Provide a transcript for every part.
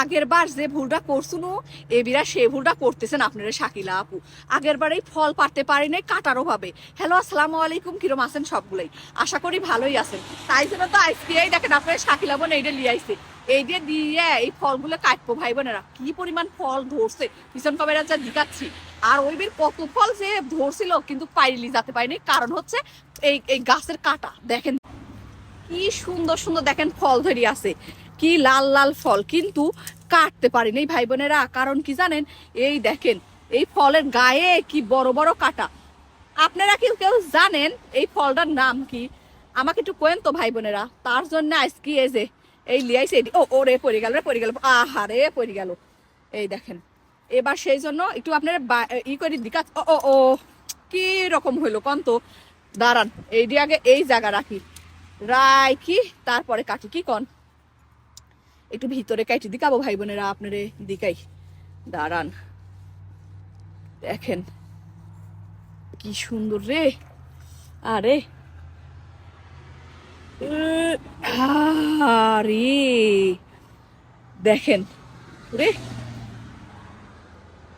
আগের বার যে ভুলটা করছুন এবিরা সে ভুলটা করতেছেন আপনারা শাকিলা আপু। আগের বার এই ফল পারতে পারি নাই কাটার অভাবে। হ্যালো, আসসালামু আলাইকুম, কিরম আছেন সবগুলাই? আশা করি ভালোই আছেন। তাই জন্য তো আইসিআই দেখেন আপনারা শাকিলা বোন এইটা লিয়ে আইছে। এই দিয়ে দিয়ে এই ফলগুলো কাটবো ভাই বোনেরা। কি পরিমাণ ফল ধরছে। পিছন ক্যামেরা যা দিকাচ্ছি আর ওই বের কত ফল যে ধরছিল, কিন্তু পাইলি যাতে পারিনি কারণ হচ্ছে এই এই গাছের কাটা। দেখেন কি সুন্দর সুন্দর দেখেন ফল ধরি আছে। কি লাল লাল ফল কিন্তু কাটতে পারিনি ভাই বোনেরা কারণ কি জানেন? এই দেখেন, এই ফলের গায়ে কি বড় বড় কাটা। আপনারা কি কেউ জানেন এই ফলটার নাম কি? আমাকে একটু কোয়েন তো ভাই বোনেরা তার জন্য আজকে এই যে, এই লিয়াইছে এটি- ও ওরে পড়ে গেল রে, পড়ে গেল। আহা রে, পড়ে গেল। এই দেখেন, এবার সেই জন্য একটু আপনারা ই করে দিকা। ও ও ও, কি রকম হইল কন তো? দাঁড়ান, এই দিয়ে আগে এই জায়গা রাখি। রাখি তারপরে কাটি, কি কন? একটু ভিতরে কাটি দিকাবো ভাই বোনেরা আপনারে দিকাই। দাঁড়ান। দেখেন। কি সুন্দর রে। আরে। আরে। দেখেন। রে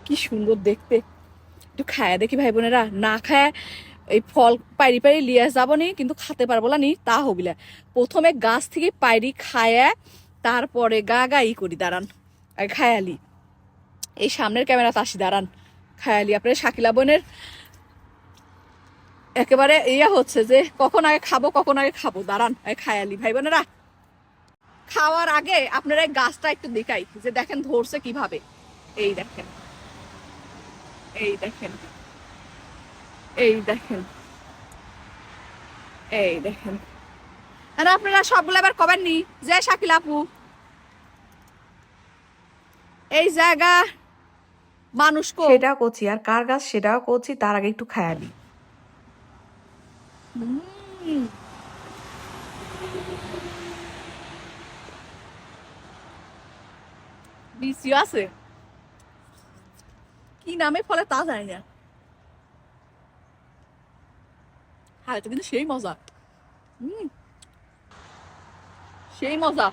কি সুন্দর দেখতে। একটু খায়া দেখি ভাই বোনেরা না খায় এই ফল পাইরি পাইরি লিয়ে যাব নি, কিন্তু খাতে পারব না নি, তা হবিলা। প্রথমে গাছ থেকে পাইরি খায়া তারপরে গা গা ই করি, দাঁড়ান। খায়ালি। এই সামনের ক্যামেরাতে আসি, দাঁড়ান। খায়ালি, আপনার শাকিলা বোনের একেবারে ইয়ে হচ্ছে যে, কখন আগে খাব, কখন আগে খাব, দাঁড়ান। খায়ালি, ভাই বোনেরা, খাওয়ার আগে আপনারা এই গাছটা একটু দেখাই, যে দেখেন ধরছে কীভাবে। এই দেখেন। এই দেখেন। এই দেখেন। এই দেখেন। আর আপনারা সবগুলো এবার কবেন নি? যে শাকিল আপু। এই জায়গা মানুষ কো। সেটাও করছি আর কার গাছ সেটাও করছি তার আগে একটু হুম। বিসিও আছে। কি নামে ফলে তা জানি না। হ্যাঁ কিন্তু সেই মজা। হুম। সেই মজা।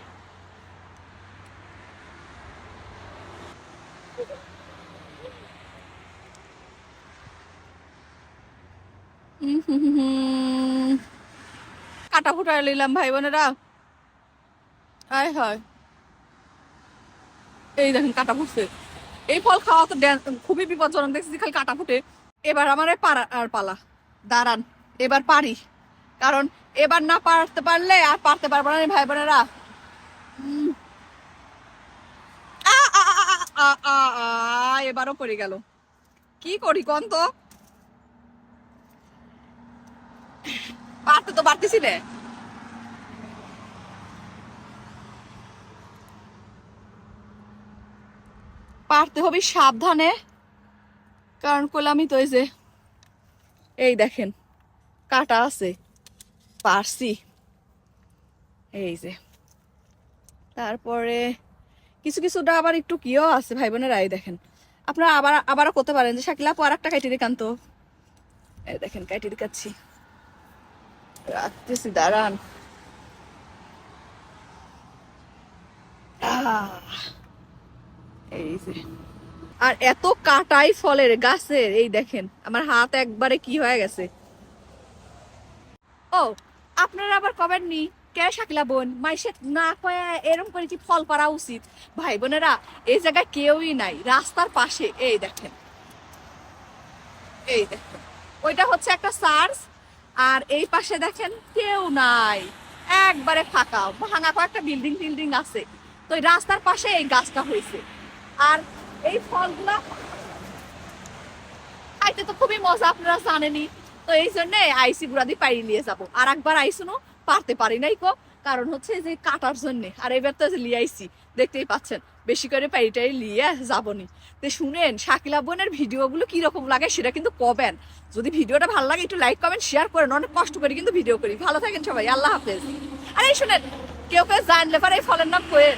কাটা ফুটাই নিলাম ভাই বোনেরা। আয় হয়। এই দেখেন কাটা ফুটছে। এই ফল খাওয়া তো খুবই বিপজ্জনক দেখছি খালি কাটা ফুটে। এবার আমার পারা আর পালা। দাঁড়ান, এবার পারি। কারণ এবার না পারতে পারলে আর পারতে পারব না ভাই বোনেরা। এবারও পড়ে গেল। কি করি কন তো? পারতে তো পারতেছিলে পারতে হবে সাবধানে, কারণ করলামই তো এই যে, এই দেখেন, কাটা আছে। পারছি। এই যে। তারপরে কিছু কিছুটা আবার একটু কিও আছে ভাই বোনেরা এই দেখেন। আপনারা আবার আবারও করতে পারেন যে শাকিলা পর একটা কাইটে দেখান তো। এই দেখেন কাইটে দেখাচ্ছি। রাখতেছি দাঁড়ান। এই যে। আর এত কাটাই ফলের গাছের এই দেখেন আমার হাত একবারে কি হয়ে গেছে। ও আপনারা আবার কবেন নি? কে শাকিলা বোন? মাইসে না কয়ে এরম করে কি ফল পারা উচিত? ভাই বোনেরা, এই জায়গায় কেউই নাই, রাস্তার পাশে। এই দেখেন। এই দেখেন। ওইটা হচ্ছে একটা সার্চ, আর এই পাশে দেখেন কেউ নাই। একবারে ফাঁকা, ভাঙা কয়েকটা বিল্ডিং টিল্ডিং আছে। তো এই রাস্তার পাশে এই গাছটা হয়েছে। আর এই ফলগুলা খাইতে তো খুবই মজা, আপনারা জানেনই। তো এই জন্য আইসি গুড়া দিয়ে পাই নিয়ে যাব। আর একবার আইসুনো, পারতে পারি নাই কো। কারণ হচ্ছে যে কাটার জন্য। আর এবার তো লিয়ে আইসি, দেখতেই পাচ্ছেন, বেশি করে পাইটাই লিয়ে যাবনি। তো শুনেন, শাকিলা বোনের ভিডিওগুলো কীরকম লাগে সেটা কিন্তু কবেন। যদি ভিডিওটা ভালো লাগে, একটু লাইক কমেন্ট শেয়ার করেন। অনেক কষ্ট করে কিন্তু ভিডিও করি। ভালো থাকেন সবাই, আল্লাহ হাফেজ। আর এই শুনেন, কেউ কেউ জানলে পারে এই ফলের নাম কোয়েন